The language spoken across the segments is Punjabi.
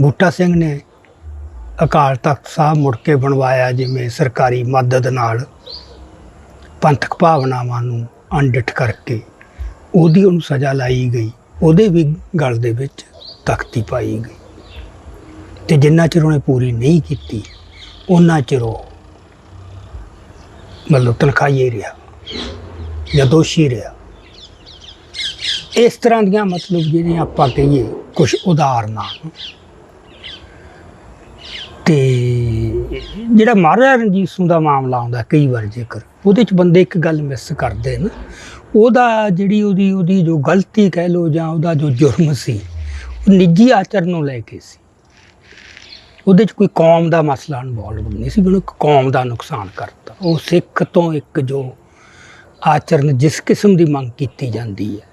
ਬੂਟਾ ਸਿੰਘ ਨੇ ਅਕਾਲ ਤਖਤ ਸਾਹਿਬ ਮੁੜ ਕੇ ਬਣਵਾਇਆ ਜਿਵੇਂ ਸਰਕਾਰੀ ਮਦਦ ਨਾਲ ਪੰਥਕ ਭਾਵਨਾਵਾਂ ਨੂੰ ਅਣਡਿੱਠ ਕਰਕੇ ਉਹਦੀ ਉਹਨੂੰ ਸਜ਼ਾ ਲਾਈ ਗਈ, ਉਹਦੇ ਵੀ ਗਲ ਦੇ ਵਿੱਚ ਤਖਤੀ ਪਾਈ ਗਈ। ਤੇ ਜਿੰਨਾ ਚਿਰ ਉਹਨੇ ਪੂਰੀ ਨਹੀਂ ਕੀਤੀ ਉਹਨਾਂ ਚਿਰ ਉਹ ਮਤਲਬ ਤਨਖਾਹੀਏ ਰਿਹਾ ਜਾਂ ਦੋਸ਼ੀ ਰਿਹਾ। ਇਸ ਤਰ੍ਹਾਂ ਦੀਆਂ ਮਤਲਬ ਜਿਹੜੀਆਂ ਆਪਾਂ ਕਹੀਏ ਕੁਝ ਉਦਾਹਰਨਾਂ ਤੇ ਜਿਹੜਾ ਮਹਾਰਾਜਾ ਰਣਜੀਤ ਸਿੰਘ ਦਾ ਮਾਮਲਾ ਆਉਂਦਾ ਕਈ ਵਾਰ ਜੇਕਰ, ਉਹਦੇ ਚ ਬੰਦੇ ਇੱਕ ਗੱਲ ਮਿਸ ਕਰਦੇ ਨੇ। ਉਹਦਾ ਜਿਹੜੀ ਉਹਦੀ ਉਹਦੀ ਜੋ ਗਲਤੀ ਕਹਿ ਲੋ ਜਾਂ ਉਹਦਾ ਜੋ ਜੁਰਮ ਸੀ, ਉਹ ਨਿੱਜੀ ਆਚਰਣ ਨੂੰ ਲੈ ਕੇ ਸੀ। ਉਹਦੇ ਚ ਕੋਈ ਕੌਮ ਦਾ ਮਸਲਾ ਇਨਵੋਲਵ ਨਹੀਂ ਸੀ ਵੀ ਉਹਨੇ ਇੱਕ ਕੌਮ ਦਾ ਨੁਕਸਾਨ ਕਰਤਾ। ਉਹ ਸਿੱਖ ਤੋਂ ਇੱਕ ਜੋ ਆਚਰਨ ਜਿਸ ਕਿਸਮ ਦੀ ਮੰਗ ਕੀਤੀ ਜਾਂਦੀ ਹੈ,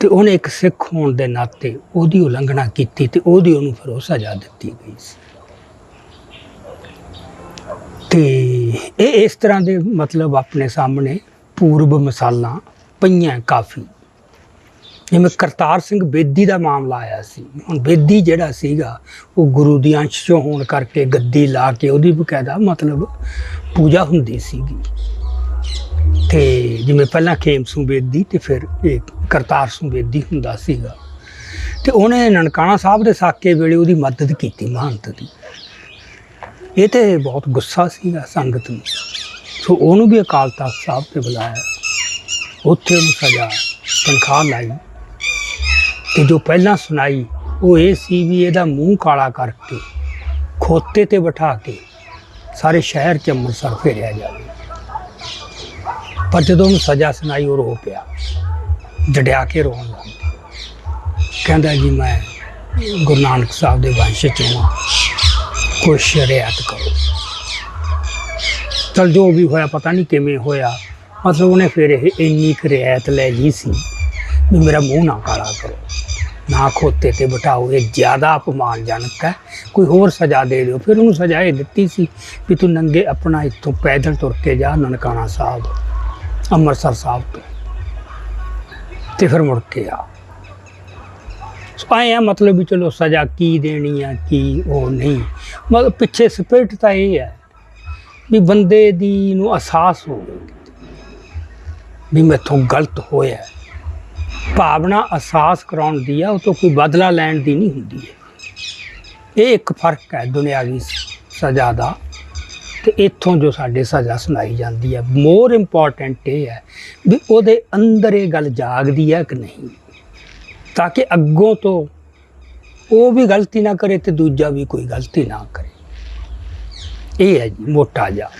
ਤੇ ਉਹਨੇ ਇੱਕ ਸਿੱਖ ਹੋਣ ਦੇ ਨਾਤੇ ਉਹਦੀ ਉਲੰਘਣਾ ਕੀਤੀ ਤੇ ਉਹਦੀ ਉਹਨੂੰ ਫਿਰ ਉਹ ਸਜ਼ਾ ਦਿੱਤੀ ਗਈ ਸੀ। ਤੇ ਇਹ ਇਸ ਤਰ੍ਹਾਂ ਦੇ ਮਤਲਬ ਆਪਣੇ ਸਾਹਮਣੇ ਪੂਰਬ ਮਿਸਾਲਾਂ ਪਈਆਂ ਕਾਫੀ। ਜਿਵੇਂ ਕਰਤਾਰ ਸਿੰਘ ਬੇਦੀ ਦਾ ਮਾਮਲਾ ਆਇਆ ਸੀ। ਹੁਣ ਬੇਦੀ ਜਿਹੜਾ ਸੀਗਾ, ਉਹ ਗੁਰੂ ਦੀ ਅੰਸ਼ ਚੋਂ ਹੋਣ ਕਰਕੇ ਗੱਦੀ ਲਾ ਕੇ ਉਹਦੀ ਬਕਾਇਦਾ ਮਤਲਬ ਪੂਜਾ ਹੁੰਦੀ ਸੀਗੀ। ਤੇ ਜਿਵੇਂ ਪਹਿਲਾਂ ਖੇਮ ਸਿੰਘ ਬੇਦੀ ਤੇ ਫਿਰ ਇਹ ਕਰਤਾਰ ਸਿੰਘ ਬੇਦੀ ਹੁੰਦਾ ਸੀਗਾ। ਤੇ ਉਹਨੇ ਨਨਕਾਣਾ ਸਾਹਿਬ ਦੇ ਸਾਕੇ ਵੇਲੇ ਉਹਦੀ ਮਦਦ ਕੀਤੀ ਮਹੰਤ ਦੀ। ਇਹ ਤੇ ਬਹੁਤ ਗੁੱਸਾ ਸੀਗਾ ਸੰਗਤ ਨੂੰ। ਸੋ ਉਹਨੂੰ ਵੀ ਅਕਾਲ ਤਖਤ ਸਾਹਿਬ ਤੇ ਬੁਲਾਇਆ। ਉੱਥੇ ਉਹਨੂੰ ਸਜ਼ਾ, ਤਨਖਾਹ ਲਾਈ। ਤੇ ਜੋ ਪਹਿਲਾਂ ਸੁਣਾਈ, ਉਹ ਇਹ ਸੀ ਵੀ ਇਹਦਾ ਮੂੰਹ ਕਾਲਾ ਕਰਕੇ ਖੋਤੇ ਤੇ ਬਿਠਾ ਕੇ ਸਾਰੇ ਸ਼ਹਿਰ ਚ ਅੰਮ੍ਰਿਤਸਰ ਫੇਰਿਆ ਜਾਵੇ। ਪਰ ਜਦੋਂ ਉਹਨੂੰ ਸਜ਼ਾ ਸੁਣਾਈ, ਉਹ ਰੋ ਪਿਆ। ਜੜਿਆ ਕੇ ਰੋਣ ਲੱਗ ਪਿਆ। ਕਹਿੰਦਾ ਜੀ, ਮੈਂ ਗੁਰੂ ਨਾਨਕ ਸਾਹਿਬ ਦੇ ਵੰਸ਼ ਚੋਂ ਹਾਂ। ਕੋਈ ਸ਼ਰੀਅਤ ਕਰੋ। ਚਲ ਜੋ ਵੀ ਹੋਇਆ, ਪਤਾ ਨਹੀਂ ਕਿਵੇਂ ਹੋਇਆ। ਮਤਲਬ ਉਹਨੇ ਫਿਰ ਇਹ ਇੰਨੀ ਕੁ ਰਿਆਇਤ ਲੈ ਲਈ ਸੀ ਵੀ ਮੇਰਾ ਮੂੰਹ ਨਾ ਕਾਲਾ ਕਰੋ। ਨਾ ਖੋਤੇ ਤੇ ਬਿਠਾਓ, ਇਹ ਜ਼ਿਆਦਾ ਅਪਮਾਨਜਨਕ ਹੈ। ਕੋਈ ਹੋਰ ਸਜ਼ਾ ਦੇ ਦਿਓ। ਫਿਰ ਉਹਨੂੰ ਸਜ਼ਾ ਇਹ ਦਿੱਤੀ ਸੀ ਵੀ ਤੂੰ ਨੰਗੇ ਆਪਣਾ ਇੱਥੋਂ ਪੈਦਲ ਤੁਰ ਕੇ ਜਾ ਨਨਕਾਣਾ ਸਾਹਿਬ, ਅੰਮ੍ਰਿਤਸਰ ਸਾਹਿਬ ਤੋਂ। ਤੇ ਫਿਰ ਮੁੜ ਕੇ ਆ। ਸੋ ਆਏ ਆ ਮਤਲਬ ਵੀ ਚਲੋ ਸਜ਼ਾ ਕੀ ਦੇਣੀ ਆ, ਕੀ ਉਹ ਨਹੀਂ। ਮਤਲਬ ਪਿੱਛੇ ਸਪਿਰਟ ਤਾਂ ਇਹ ਹੈ ਵੀ ਬੰਦੇ ਦੀ ਨੂੰ ਅਹਿਸਾਸ ਹੋਵੇ ਵੀ ਮੈਥੋਂ ਗਲਤ ਹੋਇਆ। ਭਾਵਨਾ ਅਹਿਸਾਸ ਕਰਾਉਣ ਦੀ ਆ, ਉਹ ਤੋਂ ਕੋਈ ਬਦਲਾ ਲੈਣ ਦੀ ਨਹੀਂ ਹੁੰਦੀ ਹੈ। ਇਹ ਇੱਕ ਫ਼ਰਕ ਹੈ ਦੁਨਿਆਵੀ ਸਜ਼ਾ ਦਾ ਤੇ ਇੱਥੋਂ ਜੋ ਸਾਡੇ ਸਜ਼ਾ ਸੁਣਾਈ ਜਾਂਦੀ ਹੈ। ਮੋਰ ਇੰਪੋਰਟੈਂਟ ਇਹ ਹੈ ਵੀ ਉਹਦੇ ਅੰਦਰ ਇਹ ਗੱਲ ਜਾਗਦੀ ਹੈ ਕਿ ਨਹੀਂ। ਤਾਂ ਕਿ ਅੱਗੋਂ ਤੋਂ ਉਹ ਵੀ ਗਲਤੀ ਨਾ ਕਰੇ ਤੇ ਦੂਜਾ ਵੀ ਕੋਈ ਗਲਤੀ ਨਾ ਕਰੇ। ਇਹ ਹੈ ਜੀ, ਮੋਟਾ ਜਿਹਾ।